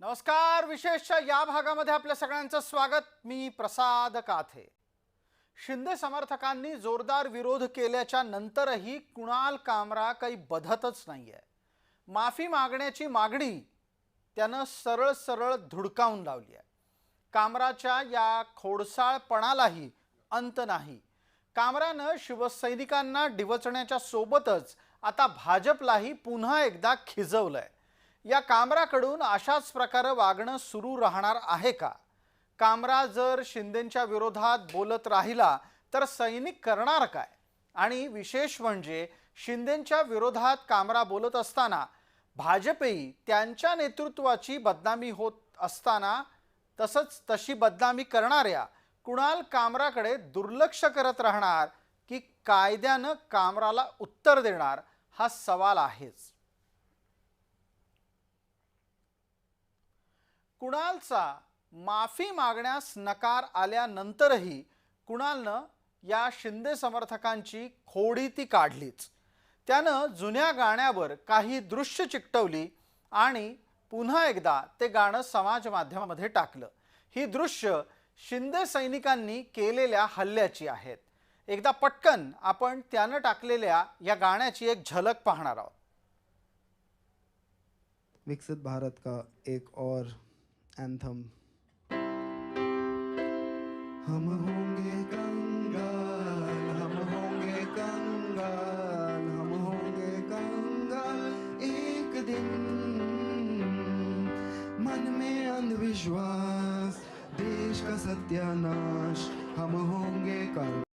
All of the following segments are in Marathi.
नमस्कार विशेषच्या या भागामध्ये आपल्या सगळ्यांचं स्वागत. मी प्रसाद काथे. शिंदे समर्थकांनी जोरदार विरोध केल्याच्या नंतरही कुणाल कामरा काही बधतच नाही आहे माफी मागण्याची मागणी त्यानं सरळ सरळ धुडकावून लावली आहे. कामराच्या या खोडसाळपणालाही अंत नाही. कामरानं शिवसैनिकांना डिवचण्याच्या सोबतच आता भाजपलाही पुन्हा एकदा खिजवलं आहे या कामराकडून अशाच प्रकारे वागणं सुरू राहणार आहे का? कामरा जर शिंदेच्या विरोधात बोलत राहिला तर सैनिक करणार काय? आणि विशेष म्हणजे शिंदेच्या विरोधात कामरा बोलत असताना भाजपही त्यांच्या नेतृत्वाची बदनामी होत असताना तसंच तशी बदनामी करणाऱ्या कुणाल कामराकडे दुर्लक्ष करत राहणार की कायद्यानं कामराला उत्तर देणार हा सवाल आहेच. कुणालचा माफी मागण्यास नकार आल्यानंतरही कुणालनं या शिंदे समर्थकांची खोडी ती काढलीच. त्यानं जुन्या गाण्यावर काही दृश्य चिकटवली आणि पुन्हा एकदा ते गाणं समाज माध्यमामध्ये टाकलं. ही दृश्य शिंदे सैनिकांनी केलेल्या हल्ल्याची आहेत. एकदा पटकन आपण त्यानं टाकलेल्या या गाण्याची एक झलक पाहणार आहोत. विकसित भारत का एक और एंथम हम होंगे कंगाल, हम होंगे कंगाल, हम होंगे कंगाल एक दिन। मन में अंधविश्वास, देश का सत्यानाश, हम होंगे कंगाल।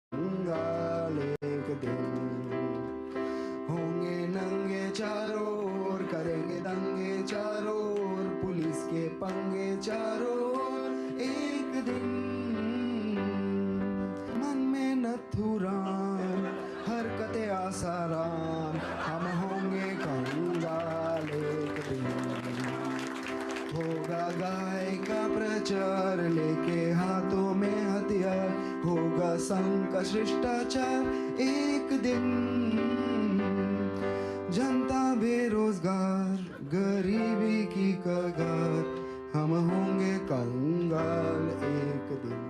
होगा गाय का प्रचार लेके हाथों में हथियार होगा संघ का शिष्टाचार एक दिन। जनता बेरोजगार गरीबी की कगार हम होंगे कंगाल एक दिन।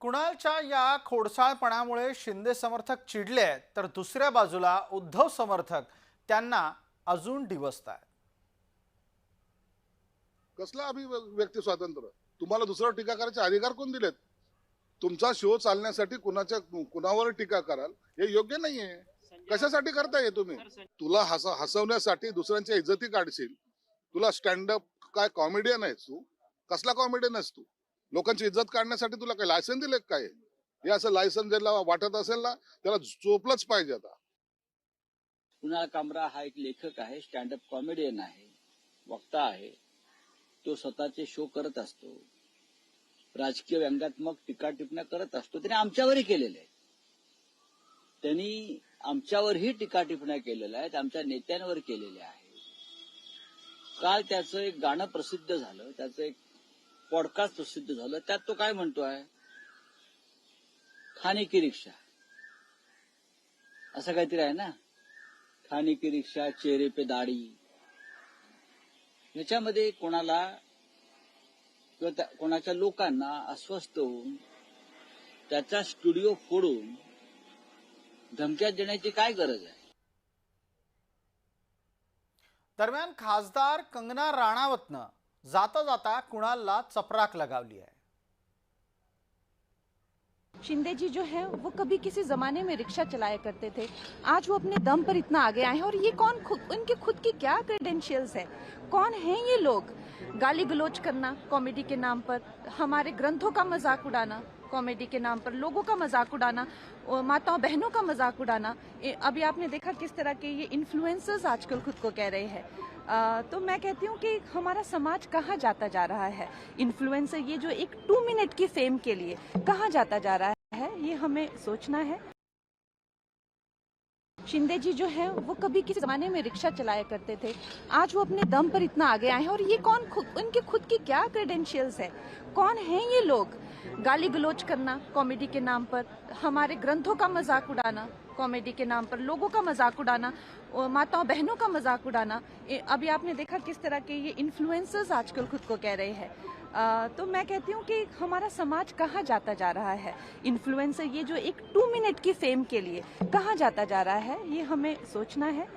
कुणालच्या या खोडसाळपणामुळे शिंदे समर्थक चिडले तर दुसऱ्या बाजूला उद्धव समर्थक त्यांना अजून डिवसत आहेत. कसला अभिव्यक्ती स्वातंत्र्य? तुम्हाला दुसऱ्यावर टीका करायचे अधिकार कोण दिलेत? तुमचा शो चालण्यासाठी कुणाच्या कुणावर टीका कराल हे योग्य नाहीये. कशासाठी करताय हे तुम्ही? तुला हस हसवण्यासाठी दुसऱ्यांच्या इज्जती काढशील. तुला स्टँडअप काय कॉमेडियन आहेस तू? कसला कॉमेडियन आहेस तू? लोकांची इज्जत काढण्यासाठी तुला काय लायसन दिले काय हे असं लायसन ज्याला वाटत असेल ना त्याला चोपलंच पाहिजे आता. कुणाल कामरा हा एक लेखक आहे स्टँडअप कॉमेडियन आहे वक्ता आहे. तो स्वतःचे शो करत असतो. राजकीय व्यंगात्मक टीका टिपण्या करत असतो. त्याने आमच्यावरही केलेले आहे. त्यांनी आमच्यावरही टीका टिपण्या केलेल्या आहेत आमच्या नेत्यांवर केलेल्या आहेत. काल त्याचं एक गाणं प्रसिद्ध झालं त्याचं एक पॉडकास्ट प्रसिद्ध झालं. त्यात तो काय म्हणतोय खाने की रिक्षा. असं काहीतरी आहे ना? खाने की रिक्षा चेहरे पे दाढी. याच्यामध्ये कोणाला किंवा कोणाच्या लोकांना अस्वस्थ होऊन त्याचा स्टुडिओ फोडून धमक्यात देण्याची काय गरज आहे? दरम्यान खासदार कंगना राणावतनं जाता जाता कुणालला चपराक लगावली आहे. शिंदे जी जो है, वो कभी किसी जमाने में रिक्शा चलाया करते थे। आज वो अपने दम पर इतना आगे आए हैं और ये कौन खुद, उनके खुद की क्या क्रेडेंशियल्स है? कौन है ये लोग? गाली गलोच करना कॉमेडी के नाम पर, हमारे ग्रंथों का मज़ाक उड़ाना कॉमेडी के नाम पर, लोगों का मज़ाक उड़ाना माताओं बहनों का मज़ाक उड़ाना। अभी आपने देखा किस तरह के ये इन्फ्लुएंसर्स आजकल खुद को कह रहे हैं। तो मैं कहती हूँ कि हमारा समाज कहाँ जाता जा रहा है? इन्फ्लुएंसर ये जो एक टू मिनट की फेम के लिए कहाँ जाता जा रहा है, ये हमें सोचना है। शिंदे जी जो है, वो कभी किसी जमाने में रिक्शा चलाया करते थे। आज वो अपने दम पर इतना आगे आए हैं और ये कौन खुद, उनके खुद की क्या क्रेडेंशियल्स है? कौन है ये लोग? गाली गलोच करना कॉमेडी के नाम पर, हमारे ग्रंथों का मज़ाक उड़ाना कॉमेडी के नाम पर, लोगों का मज़ाक उड़ाना माताओं बहनों का मज़ाक उड़ाना अभी आपने देखा किस तरह के ये इन्फ्लुएंसर्स आजकल खुद को कह रहे हैं। तो मैं कहती हूँ कि हमारा समाज कहाँ जाता जा रहा है? इन्फ्लुएंसर ये जो एक टू मिनट की फेम के लिए कहाँ जाता जा रहा है, ये हमें सोचना है।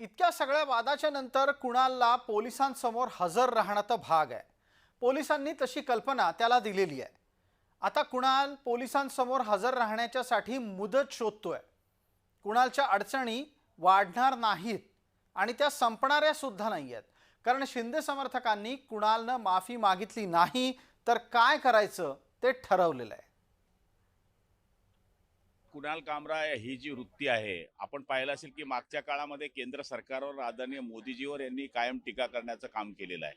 इतक्या सगळ्या वादाच्या नंतर कुणालला पोलिसांसमोर हजर राहणं तर भाग आहे. पोलिसांनी तशी कल्पना त्याला दिलेली आहे. आता कुणाल पोलिसांसमोर हजर राहण्याच्यासाठी मुदत शोधतोय. कुणालच्या अडचणी वाढणार नाहीत आणि त्या संपणाऱ्या सुद्धा नाही आहेत कारण शिंदे समर्थकांनी कुणालनं माफी मागितली नाही तर काय करायचं ते ठरवलेलं आहे. कुणाल कामरा ही जी वृत्ती आहे आपण पाहिलं असेल की मागच्या काळामध्ये केंद्र सरकारवर आदरणीय मोदीजीवर यांनी कायम टीका करण्याचं काम केलेलं आहे.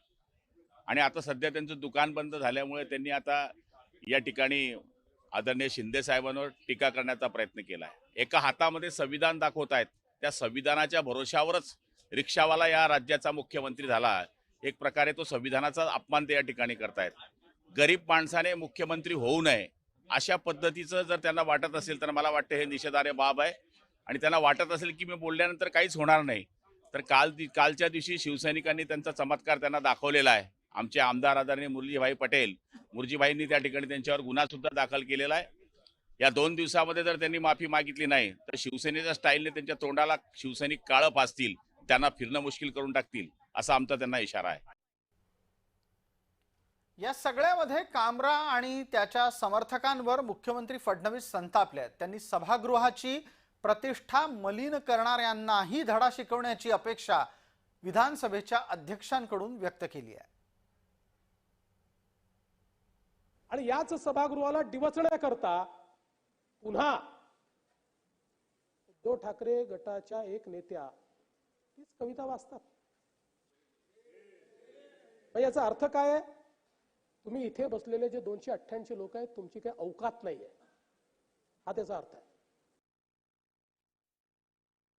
आणि आता सध्या त्यांचं दुकान बंद झाल्यामुळे त्यांनी आता या ठिकाणी आदरणीय शिंदे साहेबांवर टीका करण्याचा प्रयत्न केला आहे. एका हातामध्ये संविधान दाखवत आहेत. त्या संविधानाच्या भरोशावरच रिक्षावाला या राज्याचा मुख्यमंत्री झाला एक प्रकारे तो संविधानाचा अपमान ते या ठिकाणी करतायत. गरीब माणसाने मुख्यमंत्री होऊ नये अशा पद्धतीचं जर त्यांना वाटत असेल तर मला वाटतं हे निषेधार्ह बाब आहे. आणि त्यांना वाटत असेल की मी बोलल्यानंतर काहीच होणार नाही. तर काल दि- कालच्या दिवशी शिवसैनिकांनी त्यांचा चमत्कार त्यांना दाखवलेला आहे. आमचे आमदार आदरणीय मुरलीभाई पटेल मुरजीभाईंनी त्या ठिकाणी त्यांच्यावर गुन्हा सुद्धा दाखल केलेला आहे. या दोन दिवसामध्ये जर त्यांनी माफी मागितली नाही तर शिवसेनेच्या स्टाईलने त्यांच्या तोंडाला शिवसैनिक काळं पाचतील त्यांना फिरणं मुश्किल करून टाकतील असा आमचा त्यांना इशारा आहे. या सगळ्यामध्ये कामरा आणि त्याच्या समर्थकांवर मुख्यमंत्री फडणवीस संतापले आहेत. त्यांनी सभागृहाची प्रतिष्ठा मलिन करणाऱ्यांनाही धडा शिकवण्याची अपेक्षा विधानसभेच्या अध्यक्षांकडून व्यक्त केली आहे. आणि याच सभागृहाला डिवचण्याकरता पुन्हा उद्धव ठाकरे गटाच्या एक नेत्या तीच कविता वाचतात. मग याचा अर्थ काय आहे? तुम्ही इथे बसलेले जे दोनशे अठ्ठ्याऐंशी लोक आहेत तुमची काही अवकात आहे हा त्याचा अर्थ आहे.